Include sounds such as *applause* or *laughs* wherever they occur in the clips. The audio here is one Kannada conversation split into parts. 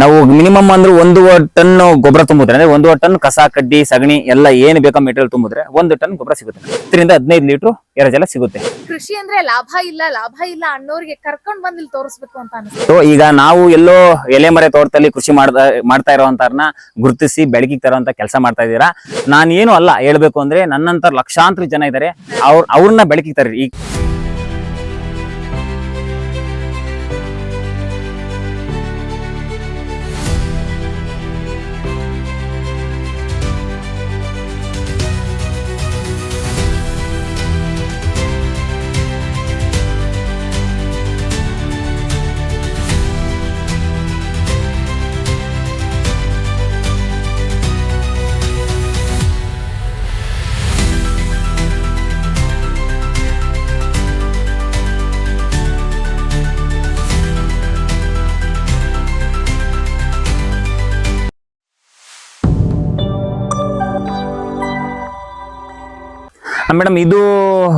ನಾವು ಮಿನಿಮಮ್ ಅಂದ್ರೆ ಒಂದು ಟನ್ ಗೊಬ್ಬರ ತುಂಬಿದ್ರೆ ಅಂದ್ರೆ ಒಂದು ಟನ್ ಕಸ ಕಡ್ಡಿ ಸಗಣಿ ಎಲ್ಲ ಏನ್ ಬೇಕೋ ಮೆಟೀರಿಯಲ್ ತುಂಬಿದ್ರೆ ಒಂದು ಟನ್ ಗೊಬ್ಬರ ಸಿಗುತ್ತೆ. ಇದರಿಂದ ಹದಿನೈದು ಲೀಟರ್ ಎರೆಜಲ ಸಿಗುತ್ತೆ. ಕೃಷಿ ಅಂದ್ರೆ ಲಾಭ ಇಲ್ಲ ಲಾಭ ಇಲ್ಲ ಅನ್ನೋರಿಗೆ ಕರ್ಕೊಂಡ್ ಬಂದ್ ಇಲ್ಲಿ ತೋರಿಸ್ಬೇಕು ಅಂತ ಅನ್ಸುತ್ತೆ. ಸೊ ಈಗ ನಾವು ಎಲ್ಲೋ ಎಲೆ ಮರೆ ತೋಟದಲ್ಲಿ ಕೃಷಿ ಮಾಡ್ತಾ ಮಾಡ್ತಾ ಇರೋವಂತಾರನ್ನ ಗುರುತಿಸಿ ಬೆಳಕಿಗೆ ತರೋಂತ ಕೆಲಸ ಮಾಡ್ತಾ ಇದ್ದೀರಾ. ನಾನು ಏನು ಅಲ್ಲ ಹೇಳ್ಬೇಕು ಅಂದ್ರೆ ನನ್ನಂತ ಲಕ್ಷಾಂತರ ಜನ ಇದ್ದಾರೆ ಅವ್ರ ಅವ್ರನ್ನ ಬೆಳಕಿಗೆ ತರ್ರಿ. ಈಗ ಮೇಡಮ್ ಇದು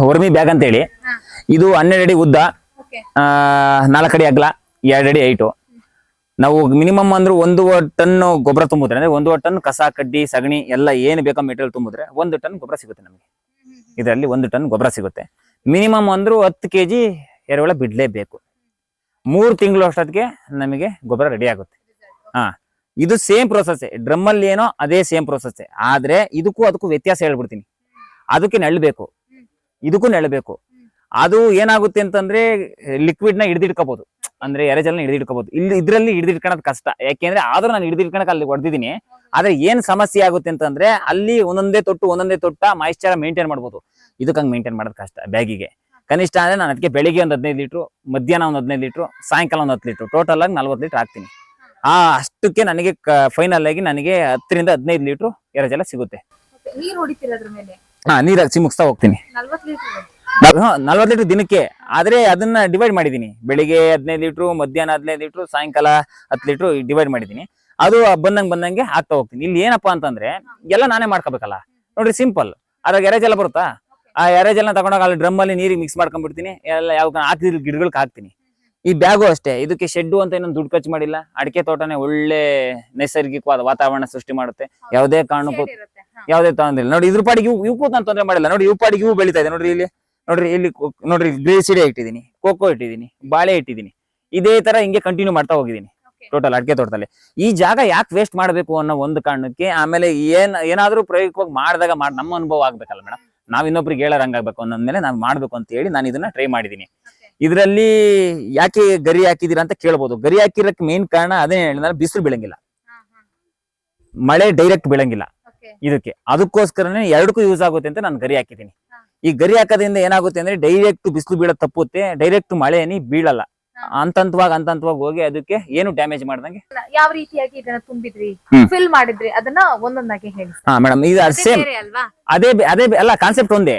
ವರ್ಮಿ ಬ್ಯಾಗ್ ಅಂತ ಹೇಳಿ ಇದು ಹನ್ನೆರಡು ಅಡಿ ಉದ್ದ. ಓಕೆ. ಆ, ನಾಲ್ಕು ಅಡಿ ಅಗಲ ಎರಡು ಅಡಿ ಹೈಟು. ನಾವು ಮಿನಿಮಮ್ ಅಂದ್ರೆ ಒಂದು ಟನ್ ಗೊಬ್ಬರ ತುಂಬಿದ್ರೆ ಅಂದ್ರೆ ಒಂದು ಟನ್ ಕಸ ಕಡ್ಡಿ ಸಗಣಿ ಎಲ್ಲ ಏನು ಬೇಕೋ ಮೆಟೀರಿಯಲ್ ತುಂಬಿದ್ರೆ ಒಂದು ಟನ್ ಗೊಬ್ಬರ ಸಿಗುತ್ತೆ ನಮಗೆ. ಇದರಲ್ಲಿ ಒಂದು ಟನ್ ಗೊಬ್ಬರ ಸಿಗುತ್ತೆ. ಮಿನಿಮಮ್ ಅಂದ್ರೂ ಹತ್ತು ಕೆ ಜಿ ಎರೆಹುಳ ಬಿಡಲೇಬೇಕು. ಮೂರು ತಿಂಗಳು ಅಷ್ಟೊತ್ತಿಗೆ ನಮಗೆ ಗೊಬ್ಬರ ರೆಡಿ ಆಗುತ್ತೆ. ಹಾ ಇದು ಸೇಮ್ ಪ್ರೊಸೆಸ್ ಡ್ರಮ್ಮಲ್ಲಿ ಏನೋ ಅದೇ ಸೇಮ್ ಪ್ರೊಸೆಸ್ ಆದ್ರೆ ಇದಕ್ಕೂ ಅದಕ್ಕೂ ವ್ಯತ್ಯಾಸ ಹೇಳ್ಬಿಡ್ತೀನಿ. ಅದಕ್ಕೆ ನೆಳ್ಬೇಕು ಇದಕ್ಕೂ ನೆಳ್ಬೇಕು ಅದು ಏನಾಗುತ್ತೆ ಅಂತಂದ್ರೆ ಲಿಕ್ವಿಡ್ನ ಹಿಡಿದಿಟ್ಕೋಬಹುದು ಅಂದ್ರೆ ಎರೆಜಲ್ನ ಹಿಡಿದಿಟ್ಕೋಬಹುದು ಇಲ್ಲಿ ಇದ್ರಲ್ಲಿ ಹಿಡಿದಿಡ್ಕೊಳೋದು ಕಷ್ಟ. ಯಾಕೆಂದ್ರೆ ಆದ್ರೂ ನಾನು ಹಿಡಿದಿಟ್ಕೊಳಕ್ ಅಲ್ಲಿ ಹೊಡೆದಿದ್ದೀನಿ. ಆದ್ರೆ ಏನ್ ಸಮಸ್ಯೆ ಆಗುತ್ತೆ ಅಂತಂದ್ರೆ ಅಲ್ಲಿ ಒಂದೊಂದೇ ತೊಟ್ಟು ಒಂದೊಂದೇ ತೊಟ್ಟ ಮಾಯಿಶ್ಚರ್ ಮೇಂಟೈನ್ ಮಾಡ್ಬೋದು. ಇದಕ್ಕೆ ಹಂಗೆ ಮೇಂಟೈನ್ ಮಾಡೋದು ಕಷ್ಟ ಬ್ಯಾಗಿಗೆ. ಕನಿಷ್ಠ ಅಂದ್ರೆ ನಾನು ಅದಕ್ಕೆ ಬೆಳಿಗ್ಗೆ ಒಂದು ಹದಿನೈದು ಲೀಟ್ರು ಮಧ್ಯಾಹ್ನ ಒಂದು ಹದಿನೈದು ಲೀಟ್ರು ಸಾಯಂಕಾಲ ಒಂದು ಹತ್ತು ಲೀಟ್ರು. ಟೋಟಲ್ ಆಗಿ ನಲ್ವತ್ತು ಲೀಟರ್ ಹಾಕ್ತೀನಿ. ಆ ಅಷ್ಟಕ್ಕೆ ನನಗೆ ಫೈನಲ್ ಆಗಿ ನನಗೆ ಹತ್ತರಿಂದ ಹದಿನೈದು ಲೀಟ್ರು ಎರಜೆಲ್ಲ ಸಿಗುತ್ತೆ. ನೀರು ಹೊಡಿತೀರ ಅದ್ರ ಮೇಲೆ? ಹಾ ನೀರಾಗಿ ಚಿಮುಕ್ಸ್ತಾ ಹೋಗ್ತೀನಿ. ನಲ್ವತ್ತು ಲೀಟರ್ ದಿನಕ್ಕೆ. ಆದ್ರೆ ಅದನ್ನ ಡಿವೈಡ್ ಮಾಡಿದೀನಿ. ಬೆಳಿಗ್ಗೆ ಹದಿನೈದು ಲೀಟ್ರು ಮಧ್ಯಾಹ್ನ ಹದಿನೈದು ಲೀಟ್ರು ಸಾಯಂಕಾಲ ಹತ್ತು ಲೀಟ್ರು ಡಿವೈಡ್ ಮಾಡಿದೀನಿ. ಅದು ಬಂದಂಗೆ ಬಂದಂಗೆ ಹಾಕ್ತಾ ಹೋಗ್ತೀನಿ. ಇಲ್ಲಿ ಏನಪ್ಪಾ ಅಂತಂದ್ರೆ ಎಲ್ಲ ನಾನೇ ಮಾಡ್ಕೋಬೇಕಲ್ಲ. ನೋಡ್ರಿ ಸಿಂಪಲ್ ಅದ್ರಾಗ ಎರೆಜಲ ಬರುತ್ತಾ? ಆ ಎರೆಜ್ ಎಲ್ಲ ತಗೊಂಡೋಗ ಅಲ್ಲಿ ಡ್ರಮ್ ಅಲ್ಲಿ ನೀರಿಗೆ ಮಿಕ್ಸ್ ಮಾಡ್ಕೊಂಡ್ಬಿಡ್ತೀನಿ. ಎಲ್ಲ ಯಾವ ಹಾಕಿದ್ರು ಗಿಡಗಳಿಗೆ ಹಾಕ್ತೀನಿ. ಈ ಬ್ಯಾಗು ಅಷ್ಟೇ. ಇದಕ್ಕೆ ಶೆಡ್ಡು ಅಂತ ಇನ್ನೊಂದು ದುಡ್ಡು ಖರ್ಚು ಮಾಡಿಲ್ಲ. ಅಡಿಕೆ ತೋಟನೇ ಒಳ್ಳೆ ನೈಸರ್ಗಿಕವಾದ ವಾತಾವರಣ ಸೃಷ್ಟಿ ಮಾಡುತ್ತೆ. ಯಾವುದೇ ಕಾರಣಕ್ಕೂ. ಯಾವುದೇ ತೊಂದ್ರೆ ಇಲ್ಲ ನೋಡಿ ಇದ್ರ ಪಾಡಿಗೆ ಇವು ಇವಕ್ಕೂ ನಾನು ತೊಂದರೆ ಮಾಡಿಲ್ಲ. ನೋಡಿ ಇವು ಪಾಡಿಗೆ ಇವು ಬೆಳೀತಾ ಇದೆ. ನೋಡ್ರಿ ಇಲ್ಲಿ ನೋಡ್ರಿ ಇಲ್ಲಿ ನೋಡ್ರಿ ಗ್ರೇಸಿಡೆ ಇಟ್ಟಿದ್ದೀನಿ ಕೋಕೋ ಇಟ್ಟಿದ್ದೀನಿ ಬಾಳೆ ಇಟ್ಟಿದ್ದೀನಿ. ಇದೇ ತರ ಹಿಂಗೆ ಕಂಟಿನ್ಯೂ ಮಾಡ್ತಾ ಹೋಗಿದ್ದೀನಿ ಟೋಟಲ್ ಅಡಿಕೆ ತೋಟದಲ್ಲಿ. ಈ ಜಾಗ ಯಾಕೆ ವೇಸ್ಟ್ ಮಾಡಬೇಕು ಅನ್ನೋ ಒಂದು ಕಾರಣಕ್ಕೆ ಆಮೇಲೆ ಏನ್ ಏನಾದ್ರೂ ಪ್ರಯೋಗವಾಗಿ ಮಾಡಿದಾಗ ಮಾಡಿ ನಮ್ಮ ಅನುಭವ ಆಗ್ಬೇಕಲ್ಲ ಮೇಡಮ್. ನಾವ್ ಇನ್ನೊಬ್ರಿಗೆ ಆಗ್ಬೇಕು ಹಂಗಾಗ್ಬೇಕು ಅನ್ನೋದ್ಮೇಲೆ ನಾನು ಮಾಡ್ಬೇಕು ಅಂತ ಹೇಳಿ ನಾನು ಇದನ್ನ ಟ್ರೈ ಮಾಡಿದ್ದೀನಿ. ಇದರಲ್ಲಿ ಯಾಕೆ ಗರಿ ಹಾಕಿದೀರಾ ಅಂತ ಕೇಳ್ಬೋದು. ಗರಿ ಹಾಕಿರಕ್ ಮೇನ್ ಕಾರಣ ಅದೇ ಹೇಳಿದ್ರೆ ಬಿಸಿಲು ಬೀಳಂಗಿಲ್ಲ. ಮಳೆ ಡೈರೆಕ್ಟ್ ಬೀಳಂಗಿಲ್ಲ. ಇದಕ್ಕೆ. ಅದಕ್ಕೋಸ್ಕರನೇ ಎರಡಕ್ಕೂ ಯೂಸ್ ಆಗುತ್ತೆ ಅಂತ ನಾನು ಗರಿ ಹಾಕಿದ್ದೀನಿ. ಈ ಗರಿ ಹಾಕೋದ್ರಿಂದ ಏನಾಗುತ್ತೆ ಅಂದ್ರೆ ಡೈರೆಕ್ಟ್ ಬಿಸಿಲು ಬೀಳೋದ್ ತಪ್ಪುತ್ತೆ ಡೈರೆಕ್ಟ್ ಮಳೆ ಏನಿ ಬೀಳಲ್ಲ ಅಂತಂತವಾಗಿ ಅಂತಂತವಾಗಿ ಹೋಗಿ ಅದಕ್ಕೆ ಏನು ಡ್ಯಾಮೇಜ್ ಮಾಡ್ದಂಗೆ? ಯಾವ ರೀತಿಯಾಗಿ ಇದನ್ನ ತುಂಬಿದ್ರಿ? ಫಿಲ್ ಮಾಡಿದ್ರಿ? ಅದನ್ನ ಒಂದೊಂದಾಗಿ ಹೇಳಿ. ಹಾ ಮೇಡಮ್ ಇದು ಸೇಮ್ ಅದೇ ಅದೇ ಅಲ್ಲ ಕಾನ್ಸೆಪ್ಟ್ ಒಂದೇ.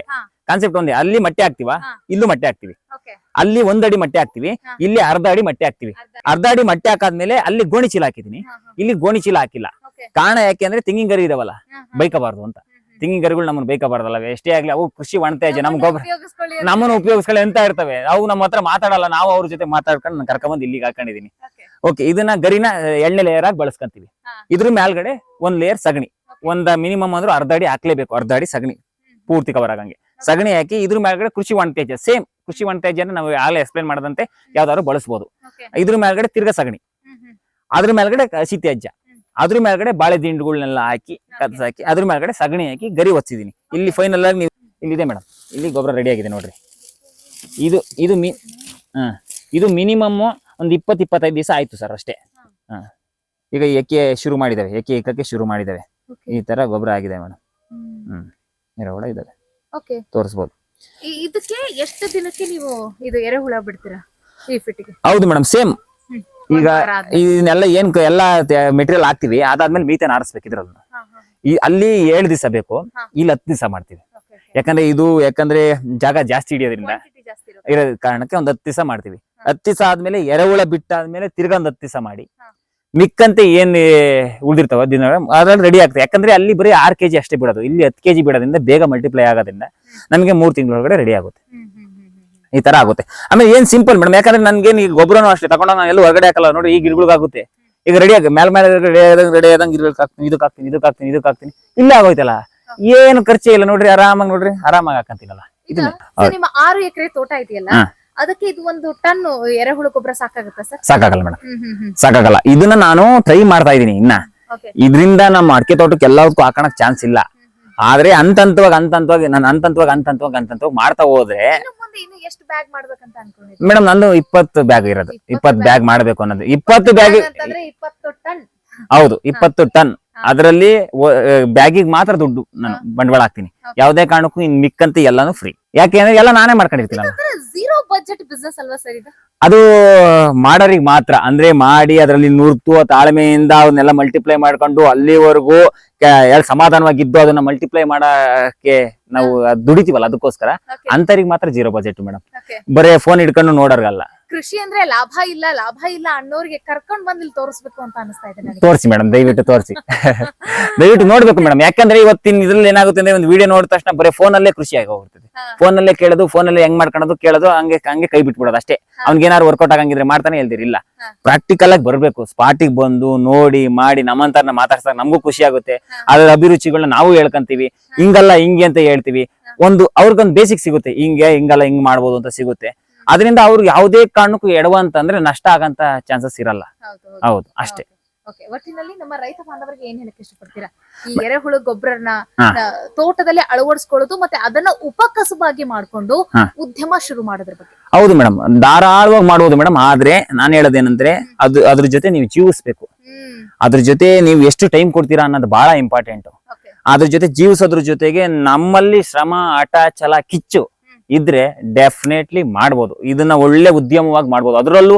ಕಾನ್ಸೆಪ್ಟ್ ಒಂದೇ. ಅಲ್ಲಿ ಮಟ್ಟೆ ಹಾಕ್ತಿವಾ. ಇಲ್ಲೂ ಮಟ್ಟೆ ಹಾಕ್ತಿವಿ. ಅಲ್ಲಿ ಒಂದಡಿ ಅಡಿ ಮಟ್ಟೆ ಹಾಕ್ತಿವಿ ಇಲ್ಲಿ ಅರ್ಧ ಅಡಿ ಮಟ್ಟೆ ಹಾಕ್ತಿವಿ. ಅರ್ಧ. ಅಡಿ ಮಟ್ಟೆ ಹಾಕಾದ್ಮೇಲೆ ಅಲ್ಲಿ ಗೋಣಿ ಚೀಲ ಹಾಕಿದೀನಿ. ಇಲ್ಲಿ ಗೋಣಿ ಚೀಲ ಹಾಕಿಲ್ಲ. ಕಾರಣ ಯಾಕೆ ಅಂದ್ರೆ ತೆಂಗಿನ ಗರಿ ಇದಾವಲ್ಲ ಬೈಕಬಾರ್ದು ಅಂತ. ತೆಂಗಿನ ಗರಿಗಳು ನಮ್ಮನ್ನ ಬೈಕಬಾರ್ದಲ್ಲ ಎಷ್ಟೇ ಆಗ್ಲಿ ಅವು ಕೃಷಿ ಒಣತೆಜ ನಮ್ ಗೊಬ್ಬರ ನಮ್ಮನ್ನು ಉಪಯೋಗಿಸ್ಕೊಳ್ಳಿ ಅಂತ ಇರ್ತವೆ. ಅವು ನಮ್ಮ ಹತ್ರ ಮಾತಾಡಲ್ಲ ನಾವು ಅವ್ರ ಜೊತೆ ಮಾತಾಡ್ಕೊಂಡು ನಾನು ಕರ್ಕೊಂಡ್ಬಂದು ಇಲ್ಲಿಗೆ ಹಾಕೊಂಡಿದೀನಿ. ಓಕೆ. ಇದನ್ನ ಗರಿನ ಎಣ್ಣೆ ಲೇಯರ್ ಆಗಿ ಬಳಸ್ಕೊಂತೀವಿ. ಇದ್ರ ಮೇಲ್ಗಡೆ ಒಂದ್ ಲೇಯರ್ ಸಗಣಿ. ಒಂದ ಮಿನಿಮಮ್ ಅಂದ್ರೂ ಅರ್ಧ ಅಡಿ ಹಾಕ್ಲೇಬೇಕು ಅರ್ಧ ಅಡಿ ಸಗಣಿ ಪೂರ್ತಿ ಕವರ್ ಆಗಂಗೆ. ಸಗಣಿ ಹಾಕಿ ಇದ್ರ ಮೇಲ್ಗಡೆ ಕೃಷಿ ಒಣತ್ಯಾಜ್ಯ ಸೇಮ್ ಕೃಷಿ ಒಣತ್ಯಾಜ್ಯ ನಾವು ಆಗಲೇ ಎಕ್ಸ್ಪ್ಲೈನ್ ಮಾಡದಂತೆ ಯಾವ್ದಾದ್ರು ಬಳಸ್ಬೋದು. Okay. ಇದ್ರ ಮೇಲ್ಗಡೆ ತಿರ್ಗ ಸಗಣಿ. ಅದ್ರ ಮೇಲ್ಗಡೆ ಹಸಿ ತ್ಯಾಜ್ಯ. ಅದ್ರ ಮೇಲ್ಗಡೆ ಬಾಳೆ ದಿಂಡುಗಳನ್ನೆಲ್ಲ ಹಾಕಿ ಕತ್ತಾಕಿ ಹಾಕಿ ಅದ್ರ ಮೇಲ್ಗಡೆ ಸಗಣಿ ಹಾಕಿ ಗರಿ ಒತ್ತಿದೀನಿ. ಇಲ್ಲಿ ಫೈನಲ್ ಆಗಿ ನೀವು ಇಲ್ಲಿದೆ ಮೇಡಮ್ ಇಲ್ಲಿ ಗೊಬ್ಬರ ರೆಡಿ ಆಗಿದೆ ನೋಡ್ರಿ. ಇದು ಇದು ಮಿ ಹಾ ಇದು ಮಿನಿಮಮ್ ಒಂದು ಇಪ್ಪತ್ತು ಇಪ್ಪತ್ತೈದು ದಿವಸ ಆಯ್ತು ಸರ್ ಅಷ್ಟೇ. ಹಾ. ಈಗ ಎಕ್ಕೆ ಶುರು ಮಾಡಿದ್ದಾವೆ ಎಕ್ಕೆ ಏಕಕ್ಕೆ ಶುರು ಮಾಡಿದ್ದಾವೆ ಈ ತರ ಗೊಬ್ಬರ ಆಗಿದೆ ಮೇಡಮ್ ಹ್ಮ್. ಎರೆಹುಳ ಇದಾವೆ ಓಕೆ ತೋರಿಸ್ಬೋದು ಇದಕ್ಕೆ ಎಷ್ಟು ದಿನಕ್ಕೆ ನೀವು ಇದು ಎರೆಹುಳ ಬಿಡ್ತೀರಾ ಈ ಫಿಟ್ಟಿಗೆ ಹೌದು ಮೇಡಮ್ ಸೇಮ್ ಈಗ. ಇದನ್ನೆಲ್ಲ ಏನ್ ಎಲ್ಲ ಮೆಟೀರಿಯಲ್ ಹಾಕ್ತಿವಿ ಅದಾದ್ಮೇಲೆ ಮೀತೇನ ಆರಿಸ್ಬೇಕು ಇದ್ರಲ್ಲ. ಈ ಅಲ್ಲಿ ಏಳು ದಿವಸ ಬೇಕು. ಇಲ್ಲಿ ಹತ್ತು ದಿವಸ ಮಾಡ್ತೀವಿ. ಯಾಕಂದ್ರೆ ಇದು ಯಾಕಂದ್ರೆ ಜಾಗ ಜಾಸ್ತಿ ಹಿಡಿಯೋದ್ರಿಂದ. ಇರೋ ಕಾರಣಕ್ಕೆ ಒಂದ್ ಹತ್ತು ದಿವಸ ಮಾಡ್ತೀವಿ ಹತ್ತು ದಿವಸ ಆದ್ಮೇಲೆ ಎರೆಹುಳ ಬಿಟ್ಟಾದ್ಮೇಲೆ ತಿರ್ಗಾ ಒಂದ್ ಹತ್ತು ದಿವಸ ಮಾಡಿ. ಮಿಕ್ಕಂತೆ ಏನ್ ಉಳಿದಿರ್ತಾವ ದಿನ ಅದ್ರಲ್ಲಿ ರೆಡಿ ಆಗ್ತದೆ. ಯಾಕಂದ್ರೆ ಅಲ್ಲಿ ಬರೀ ಆರ್ ಕೆಜಿ ಅಷ್ಟೇ ಬಿಡೋದು. ಇಲ್ಲಿ ಹತ್ತು ಕೆಜಿ ಬಿಡೋದ್ರಿಂದ ಬೇಗ ಮಲ್ಟಿಪ್ಲೈ ಆಗೋದ್ರಿಂದ ನಮಗೆ ಮೂರು ತಿಂಗಳೊಳಗಡೆ ರೆಡಿ ಆಗುತ್ತೆ. ಈ ತರ ಆಗುತ್ತೆ. ಆಮೇಲೆ ಏನ್ ಸಿಂಪಲ್ ಮೇಡಮ್ ಯಾಕಂದ್ರೆ ನನ್ಗೆ ಈ ಗೊಬ್ಬರನು ಅಷ್ಟೇ ತಗೊಂಡ ನಾನು ಎಲ್ಲೂ ಹೊರಗಡೆ ಹಾಕಲ್ಲ. ನೋಡಿ ಈ ಗಿಡಗಳಿಗಾಗುತ್ತೆ ಈಗ ರೆಡಿ ಆಗ ಮೇಲ್ ಮೇಲೆ ರೆಡಿ ಆದಂಗೆ ರೆಡಿ ಆದಂಗೆ ಗಿಡಗಳಿಗೆ ಹಾಕ್ತೀನಿ ಇದಕ್ಕೆ ಹಾಕ್ತೀನಿ ಇದಕ್ಕೆ ಹಾಕ್ತೀನಿ ಇದಕ್ಕೆ ಹಾಕ್ತೀನಿ. ಇಲ್ಲ ಆಗೋಯ್ತಲ್ಲ? ಏನು ಖರ್ಚೇ ಇಲ್ಲ. ನೋಡ್ರಿ ಆರಾಮಾಗಿ ನೋಡ್ರಿ ಆರಾಮಾಗಿ ಹಾಕಂತೀನಲ್ಲ. ಈಗ ಇದನ್ನ ನಿಮ್ಮ ಆರು ಎಕರೆ ತೋಟ ಇದೆಯಲ್ಲ. ಅದಕ್ಕೆ ಇದು ಒಂದು ಟನ್ ಎರೆಹುಳು ಗೊಬ್ಬರ ಸಾಕಾಗುತ್ತಾ ಸರ್? ಸಾಕಾಗಲ್ಲ ಮೇಡಮ್. ಹ್ಮ್ ಹ್ಮ್ ಹ್ಮ್. ಸಾಕಾಗಲ್ಲ. ಇದನ್ನ ನಾನು ಟ್ರೈ ಮಾಡ್ತಾ ಇದೀನಿ ಇನ್ನ. ಓಕೆ ಇದರಿಂದ ನಮ್ಮ ಅಡಿಕೆ ತೋಟಕ್ಕೆ ಎಲ್ಲದಕ್ಕೂ ಹಾಕೋಣಕ್ ಚಾನ್ಸ್ ಇಲ್ಲ. ಆದ್ರೆ ಅಂತಂತವಾಗಿ ಅಂತಂತವಾಗಿ ನಾನು ಅಂತಂತವಾಗಿ ಅಂತಂತವಾಗಿ ಅಂತಂತವಾಗಿ ಮಾಡ್ತಾ ಹೋದ್ರೆ ಇನ್ನು ಮುಂದೆ ಇನ್ನು ಎಷ್ಟು ಬ್ಯಾಗ್ ಮಾಡ್ಬೇಕಂತ ಅನ್ಕೊಂಡಿದ್ದೀರಿ? ಮೇಡಮ್ ನಂದು ಇಪ್ಪತ್ತು ಬ್ಯಾಗ್ ಇರೋದು. ಇಪ್ಪತ್ತು ಬ್ಯಾಗ್ ಮಾಡ್ಬೇಕು ಅನ್ನೋದು. ಇಪ್ಪತ್ತು ಬ್ಯಾಗ್ ಅಂತಂದ್ರೆ ಇಪ್ಪತ್ತು ಟನ್. ಹೌದು ಇಪ್ಪತ್ತು ಟನ್. ಅದರಲ್ಲಿ ಬ್ಯಾಗಿಗೆ ಮಾತ್ರ ದುಡ್ಡು ನಾನು ಬಂಡವಾಳ ಹಾಕ್ತೀನಿ. ಯಾವುದೇ ಕಾರಣಕ್ಕೂ ಇನ್ ಮಿಕ್ಕಂತ ಎಲ್ಲಾನು ಫ್ರೀ ಯಾಕೆಂದ್ರೆ ಎಲ್ಲ ನಾನೇ ಮಾಡ್ಕೊಂಡಿರ್ತೀನಿ ಬಜೆಟ್ ಬಿಸ್ನೆಸ್ ಅಲ್ವಾ ಸರ್ ಇದು? ಅದು ಮಾಡೋರಿಗೆ ಮಾತ್ರ. ಅಂದ್ರೆ ಮಾಡಿ ಅದರಲ್ಲಿ ನುರ್ತು ತಾಳ್ಮೆಯಿಂದ ಅವನ್ನೆಲ್ಲ ಮಲ್ಟಿಪ್ಲೈ ಮಾಡ್ಕೊಂಡು ಅಲ್ಲಿವರೆಗೂ ಯಾರು ಸಮಾಧಾನವಾಗಿದ್ದು ಅದನ್ನ ಮಲ್ಟಿಪ್ಲೈ ಮಾಡಕ್ಕೆ ನಾವು ದುಡಿತೀವಲ್ಲ ಅದಕ್ಕೋಸ್ಕರ. ಅಂತರಿಗೆ ಮಾತ್ರ ಜೀರೋ ಬಜೆಟ್ ಮೇಡಮ್. ಬರೇ ಫೋನ್ ಹಿಡ್ಕೊಂಡು ನೋಡೋರ್ಗಲ್ಲ. ಕೃಷಿ ಅಂದ್ರೆ ಲಾಭ ಇಲ್ಲ ಲಾಭ ಇಲ್ಲ ಅನ್ನೋರಿಗೆ ಕರ್ಕೊಂಡ್ ಬಂದ್ ಇಲ್ಲಿ ತೋರಿಸ್ಬೇಕು ಅಂತ ಅನಿಸ್ತಾ ಇದೆ ನನಗೆ. ತೋರಿಸಿ ಮೇಡಮ್ ದಯವಿಟ್ಟು ತೋರಿಸಿ. *laughs* ದಯವಿಟ್ಟು ನೋಡ್ಬೇಕು ಮೇಡಮ್ ಯಾಕಂದ್ರೆ ಇವತ್ತಿನ ಇದ್ರಲ್ಲಿ ಏನಾಗುತ್ತೆ ಅಂದ್ರೆ ಒಂದು ವಿಡಿಯೋ ನೋಡಿದ ತಕ್ಷಣ ಬರೀ ಫೋನ್ ಅಲ್ಲೇ ಕೃಷಿ ಆಗಿ ಹೋಗ್ತದೆ ಫೋನ್ ಅಲ್ಲೇ ಕೇಳೋದು ಫೋನ್ ಅಲ್ಲೇ ಹೆಂಗ್ ಮಾಡ್ಕೊಳೋದು ಕೇಳೋದು ಹಂಗೆ ಹಂಗೆ ಕೈ ಬಿಟ್ಬಿಡೋದು ಅಷ್ಟೇ. ಅವ್ನಿಗೆ ಏನಾದ್ರು ವರ್ಕೌಟ್ ಆಗಂಗಿದ್ರೆ ಮಾಡ್ತಾನೆ ಹೇಳ್ದಿರಿ ಇಲ್ಲ. ಪ್ರಾಕ್ಟಿಕಲ್ ಆಗಿ ಬರ್ಬೇಕು ಸ್ಪಾಟಿಗೆ ಬಂದು ನೋಡಿ ಮಾಡಿ ನಮ್ಮಂತರ್ನ ಮಾತಾಡ್ಸಕ್ ನಮಗೂ ಖುಷಿ ಆಗುತ್ತೆ. ಅದರ ಅಭಿರುಚಿಗಳನ್ನ ನಾವು ಹೇಳ್ಕಂತೀವಿ. ಹಿಂಗಲ್ಲ ಹಿಂಗೆ ಅಂತ ಹೇಳ್ತೀವಿ. ಒಂದು ಅವ್ರಿಗೊಂದು ಬೇಸಿಕ್ ಸಿಗುತ್ತೆ ಹಿಂಗೆ ಹಿಂಗಲ್ಲ ಹಿಂಗ್ ಮಾಡ್ಬೋದು ಅಂತ ಸಿಗುತ್ತೆ. ಅದರಿಂದ ಅವ್ರಿಗೆ ಯಾವುದೇ ಕಾರಣಕ್ಕೂ ಎಡವ ಅಂತಂದ್ರೆ ನಷ್ಟ ಆಗಂತ ಚಾನ್ಸಸ್ ಇರಲ್ಲ. ಹೌದು ಅಷ್ಟೇ. ಒಟ್ಟಿನಲ್ಲಿ ನಮ್ಮ ರೈತ ಬಾಂಧವರಿಗೆ ಏನ್ ಹೇಳಕ್ ಇಷ್ಟಪಡ್ತೀರಾ? ಈ ಎರೆಹುಳು ಗೊಬ್ಬರನ. ತೋಟದಲ್ಲಿ ಅಳವಡಿಸ್ಕೊಳ್ಳೋದು ಮತ್ತೆ ಅದನ್ನ ಉಪಕಸಬಾಗಿ ಮಾಡ್ಕೊಂಡು ಉದ್ಯಮ ಶುರು ಮಾಡೋದ್ರ ಬಗ್ಗೆ. ಹೌದು ಮೇಡಮ್ ಧಾರಾಳವಾಗಿ ಮಾಡಬಹುದು ಮೇಡಮ್ ಆದ್ರೆ ನಾನು ಹೇಳೋದೇನಂದ್ರೆ ಅದು ಅದ್ರ ಜೊತೆ ನೀವು ಜೀವಿಸ್ಬೇಕು. ಅದ್ರ ಜೊತೆ ನೀವು ಎಷ್ಟು ಟೈಮ್ ಕೊಡ್ತೀರಾ ಅನ್ನೋದು ಬಹಳ ಇಂಪಾರ್ಟೆಂಟ್ ಅದ್ರ ಜೊತೆ ಜೀವಿಸೋದ್ರ ಜೊತೆಗೆ ನಮ್ಮಲ್ಲಿ ಶ್ರಮ ಆಟ ಛಲ ಕಿಚ್ಚು ಇದ್ರೆ ಡೆಫಿನೆಟ್ಲಿ ಮಾಡ್ಬೋದು. ಇದನ್ನ ಒಳ್ಳೆ ಉದ್ಯಮವಾಗಿ ಮಾಡ್ಬೋದು. ಅದರಲ್ಲೂ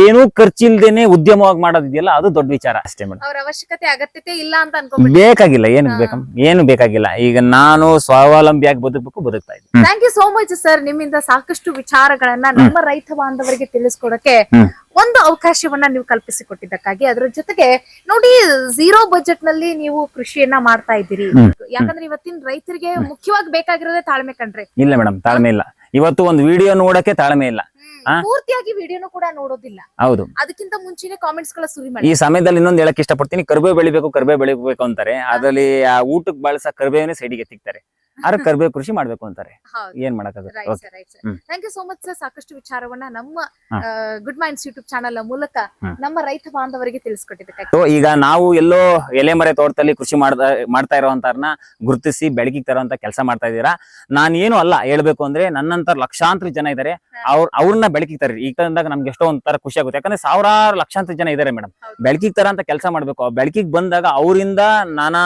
ಏನೂ ಖರ್ಚಿಲ್ದೇನೆ ಉದ್ಯಮವಾಗಿ ಮಾಡೋದಿದೆಯಲ್ಲ ಅದು ದೊಡ್ಡ ವಿಚಾರ ಅಷ್ಟೇ ಮೇಡಮ್ ಅವ್ರ ಅವಶ್ಯಕತೆ ಅಗತ್ಯತೆ ಇಲ್ಲ ಅಂತ ಅನ್ಕೊಂಡು ಬೇಕಾಗಿಲ್ಲ ಏನು ಬೇಕಮ್ ಏನು ಬೇಕಾಗಿಲ್ಲ. ಈಗ ನಾನು ಸ್ವಾವಲಂಬಿಯಾಗಿ ಬದುಕಬೇಕು ಬದುಕ್ತಾ ಇದ್ದೀನಿ. Thank you so much sir ನಿಮ್ಮಿಂದ ಸಾಕಷ್ಟು ವಿಚಾರಗಳನ್ನ ನಮ್ಮ ರೈತ ಬಾಂಧವರಿಗೆ ತಿಳಿಸ್ಕೊಡಕ್ಕೆ. ಒಂದು ಅವಕಾಶವನ್ನ ನೀವು ಕಲ್ಪಿಸಿಕೊಟ್ಟಿದ್ದಕ್ಕಾಗಿ ಅದ್ರ ಜೊತೆಗೆ ನೋಡಿ ಝೀರೋ ಬಜೆಟ್ನಲ್ಲಿ ನೀವು ಕೃಷಿಯನ್ನ ಮಾಡ್ತಾ ಇದ್ದೀರಿ. ಯಾಕಂದ್ರೆ ಇವತ್ತಿನ ರೈತರಿಗೆ ಮುಖ್ಯವಾಗಿ ಬೇಕಾಗಿರೋದೇ ತಾಳ್ಮೆ ಕಣ್ರಿ. ಇಲ್ಲ ಮೇಡಮ್ ತಾಳ್ಮೆ ಇಲ್ಲ. ಇವತ್ತು ಒಂದು ವಿಡಿಯೋ ನೋಡಕ್ಕೆ ತಾಳ್ಮೆ ಇಲ್ಲ. ಪೂರ್ತಿಯಾಗಿ ವಿಡಿಯೋನು ಕೂಡ ನೋಡೋದಿಲ್ಲ. ಹೌದು. ಅದಕ್ಕಿಂತ ಮುಂಚೆನೆ ಕಾಮೆಂಟ್ಸ್ಗಳ ಸುರಿ ಮಾಡಿ. ಈ ಸಮಯದಲ್ಲಿ ಇನ್ನೊಂದು ಹೇಳಕ್ ಇಷ್ಟಪಡ್ತೀನಿ ಕರ್ಬೇವು ಬೆಳಿಬೇಕು ಕರ್ಬೇವು ಬೆಳಿಬೇಕು ಅಂತಾರೆ. ಅದ್ರಲ್ಲಿ ಆ ಊಟಕ್ಕೆ ಬಳಸ ಕರ್ಬೇವನೇ ಸೈಡಿಗೆ ಎತ್ತಿಕ್ತಾರೆ ಆದ್ರೆ ಕರ್ಬೇವು ಕೃಷಿ ಮಾಡ್ಬೇಕು ಅಂತಾರೆ. ಏನ್ thank you so much sir ಸಾಕಷ್ಟು ವಿಚಾರವನ್ನ ನಮ್ಮ. ಗುಡ್ ಮೈಂಡ್ಸ್ ಯೂಟ್ಯೂಬ್ ಚಾನಲ್ ಮೂಲಕ ನಮ್ಮ ರೈತ ಬಾಂಧವರಿಗೆ ತಿಳಿಸ್ಕೊಟ್ಟಿದ್ದೆ ಈಗ ನಾವು ಎಲ್ಲೋ ಎಲೆ ಮರೆ ತೋಟದಲ್ಲಿ ಕೃಷಿ ಮಾಡ್ತಾ ಮಾಡ್ತಾ ಇರೋವಂತಾರನ್ನ ಗುರುತಿಸಿ ಬೆಳಕಿಗೆ ತರುವಂತ ಕೆಲಸ ಮಾಡ್ತಾ ಇದ್ದೀರಾ? ನಾನು ಏನು ಅಲ್ಲ ಹೇಳ್ಬೇಕು ಅಂದ್ರೆ ನನ್ನಂತರ ಲಕ್ಷಾಂತರ ಜನ ಇದ್ದಾರೆ ಅವ್ರ ಅವ್ರನ್ನ ಬೆಳಕಿಗೆ ತರ್ರಿ. ಈಗ ತಂದಾಗ ನಮ್ಗೆ ಎಷ್ಟೋ ಒಂಥರ ಖುಷಿ ಆಗುತ್ತೆ. ಯಾಕಂದ್ರೆ ಸಾವಿರಾರು ಲಕ್ಷಾಂತರ ಜನ ಇದ್ದಾರೆ ಮೇಡಮ್. ಬೆಳಕಿಗೆ ತರ ಅಂತ ಕೆಲಸ ಮಾಡ್ಬೇಕು. ಬೆಳಕಿಗೆ ಬಂದಾಗ ಅವರಿಂದ ನಾನಾ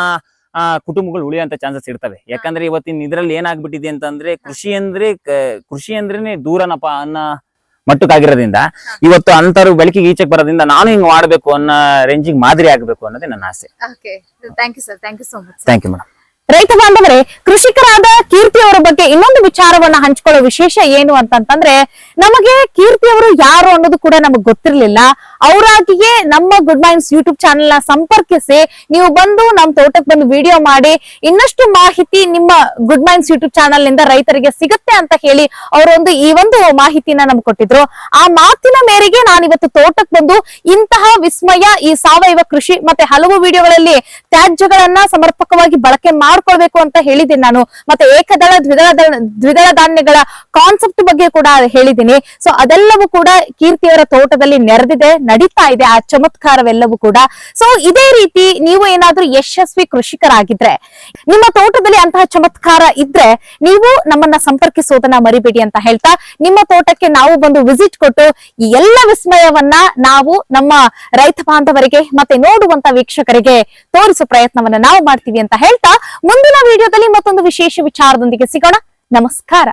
ಆ, ಕುಟುಂಬಗಳು ಉಳಿಯುವಂತ ಚಾನ್ಸಸ್ ಇರ್ತವೆ. ಯಾಕಂದ್ರೆ ಇವತ್ತಿನ ಇದ್ರಲ್ಲಿ ಏನಾಗ್ಬಿಟ್ಟಿದೆ ಅಂತಂದ್ರೆ ಕೃಷಿ ಅಂದ್ರೆ ಕೃಷಿ ಅಂದ್ರೇನೆ ದೂರನಪ್ಪ ಅನ್ನ ಮಟ್ಟಕ್ಕಾಗಿರೋದ್ರಿಂದ ಇವತ್ತು ಅಂತರು ಬೆಳಕಿಗೆ ಈಚೆಗೆ ಬರೋದ್ರಿಂದ ನಾನು ಹಿಂಗ್ ಮಾಡ್ಬೇಕು ಅನ್ನೋ ರೇಂಜಿಗೆ ಮಾದರಿ ಆಗ್ಬೇಕು ಅನ್ನೋದೇ ನನ್ನ ಆಸೆ. Thank you sir thank you so much thank you madam ರೈತ ಬಾಂಧವರೇ, ಕೃಷಿಕರಾದ ಕೀರ್ತಿ ಅವರ ಬಗ್ಗೆ ಇನ್ನೊಂದು ವಿಚಾರವನ್ನ ಹಂಚ್ಕೊಳ್ಳೋ ವಿಶೇಷ ಏನು ಅಂತಂತಂದ್ರೆ, ನಮಗೆ ಕೀರ್ತಿ ಅವರು ಯಾರು ಅನ್ನೋದು ಕೂಡ ನಮಗ್ ಗೊತ್ತಿರ್ಲಿಲ್ಲ. ಅವರಾಗಿಯೇ ನಮ್ಮ ಗುಡ್ ಮೈನ್ಸ್ ಯೂಟ್ಯೂಬ್ ಚಾನೆಲ್ನ ಸಂಪರ್ಕಿಸಿ ನೀವು ಬಂದು ನಮ್ ತೋಟಕ್ಕೆ ಬಂದು ವಿಡಿಯೋ ಮಾಡಿ ಇನ್ನಷ್ಟು ಮಾಹಿತಿ ನಿಮ್ಮ ಗುಡ್ ಮೈನ್ಸ್ ಯೂಟ್ಯೂಬ್ ಚಾನೆಲ್ನಿಂದ ರೈತರಿಗೆ ಸಿಗುತ್ತೆ ಅಂತ ಹೇಳಿ ಅವರೊಂದು ಈ ಒಂದು ಮಾಹಿತಿನ ನಮ್ಗೆ ಕೊಟ್ಟಿದ್ರು. ಆ ಮಾತಿನ ಮೇರೆಗೆ ನಾನಿವತ್ತು ತೋಟಕ್ಕೆ ಬಂದು ಇಂತಹ ವಿಸ್ಮಯ ಈ ಸಾವಯವ ಕೃಷಿ ಮತ್ತೆ ಹಲವು ವಿಡಿಯೋಗಳಲ್ಲಿ ತ್ಯಾಜ್ಯಗಳನ್ನ ಸಮರ್ಪಕವಾಗಿ ಬಳಕೆ ಮಾಡ್ಕೊಳ್ಬೇಕು ಅಂತ ಹೇಳಿದ್ದೀನಿ ನಾನು. ಮತ್ತೆ ಏಕದಳ ದ್ವಿದಳ ದ್ವಿದಳ ಧಾನ್ಯಗಳ ಕಾನ್ಸೆಪ್ಟ್ ಬಗ್ಗೆ ಕೂಡ ಹೇಳಿದ್ದೀನಿ. ಸೊ ಅದೆಲ್ಲವೂ ಕೂಡ ಕೀರ್ತಿಯವರ ತೋಟದಲ್ಲಿ ನೆರೆದಿದೆ, ನಡೀತಾ ಇದೆ, ಆ ಚಮತ್ಕಾರವೆಲ್ಲವೂ ಕೂಡ. ಸೊ ಇದೇ ರೀತಿ ನೀವು ಏನಾದ್ರೂ ಯಶಸ್ವಿ ಕೃಷಿಕರಾಗಿದ್ರೆ, ನಿಮ್ಮ ತೋಟದಲ್ಲಿ ಅಂತಹ ಚಮತ್ಕಾರ ಇದ್ರೆ ನೀವು ನಮ್ಮನ್ನ ಸಂಪರ್ಕಿಸೋದನ್ನ ಮರಿಬೇಡಿ ಅಂತ ಹೇಳ್ತಾ, ನಿಮ್ಮ ತೋಟಕ್ಕೆ ನಾವು ಬಂದು ವಿಸಿಟ್ ಕೊಟ್ಟು ಈ ಎಲ್ಲ ವಿಸ್ಮಯವನ್ನ ನಾವು ನಮ್ಮ ರೈತ ಬಾಂಧವರಿಗೆ ಮತ್ತೆ ನೋಡುವಂತ ವೀಕ್ಷಕರಿಗೆ ತೋರಿಸೋ ಪ್ರಯತ್ನವನ್ನ ನಾವು ಮಾಡ್ತೀವಿ ಅಂತ ಹೇಳ್ತಾ ಮುಂದಿನ ವಿಡಿಯೋದಲ್ಲಿ ಮತ್ತೊಂದು ವಿಶೇಷ ವಿಚಾರದೊಂದಿಗೆ ಸಿಗೋಣ. ನಮಸ್ಕಾರ.